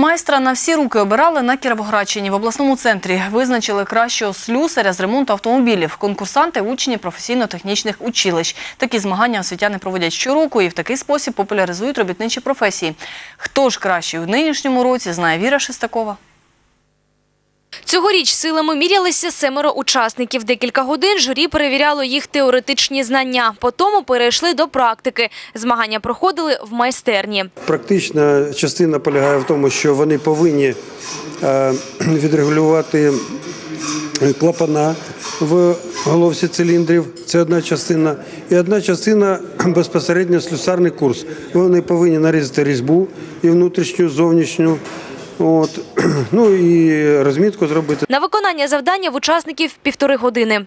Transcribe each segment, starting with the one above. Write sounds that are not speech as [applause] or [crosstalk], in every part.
Майстра на всі руки обирали на Кіровоградщині. В обласному центрі визначили кращого слюсаря з ремонту автомобілів. Конкурсанти – учні професійно-технічних училищ. Такі змагання освітяни проводять щороку і в такий спосіб популяризують робітничі професії. Хто ж кращий у нинішньому році, знає Віра Шестакова. Цьогоріч силами мірялися семеро учасників. Декілька годин журі перевіряло їх теоретичні знання. Потім перейшли до практики. Змагання проходили в майстерні. Практична частина полягає в тому, що вони повинні е, [clears throat] відрегулювати клапана в головці циліндрів. Це одна частина. І одна частина [clears throat] безпосередньо слюсарний курс. Вони повинні нарізати різьбу і внутрішню, зовнішню. От. [clears throat] Ну і розмітку зробити. На виконання завдання в учасників півтори години.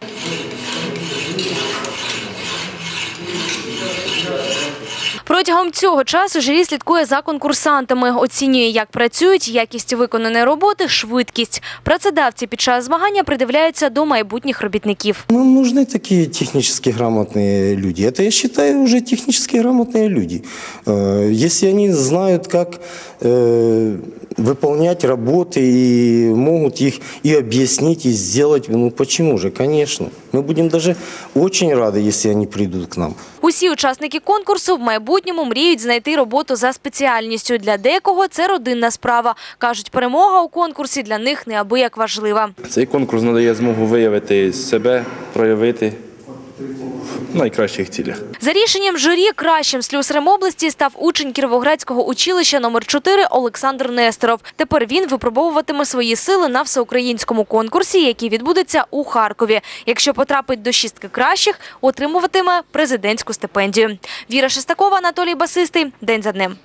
Протягом цього часу журі слідкує за конкурсантами, оцінює, як працюють, якість виконаної роботи, швидкість. Працедавці під час змагання придивляються до майбутніх робітників. Нам нужны такие технически грамотные люди. Это, я считаю, уже технически грамотные люди. Э, Если они знают, как э, выполнять работы и могут их и объяснить, и сделать, ну почему же, конечно. Мы будем даже очень рады, если они придут к нам. Усі учасники конкурсу в майбутньому мріють знайти роботу за спеціальністю. Для декого це родинна справа. Кажуть, перемога у конкурсі для них неабияк важлива. Цей конкурс надає змогу виявити себе, проявити найкращих цілях. За рішенням журі кращим слюсарем області став учень Кіровоградського училища номер 4 Олександр Нестеров. Тепер він випробовуватиме свої сили на всеукраїнському конкурсі, який відбудеться у Харкові. Якщо потрапить до шістки кращих, отримуватиме президентську стипендію. Віра Шестакова, Анатолій Басистий. День за днем.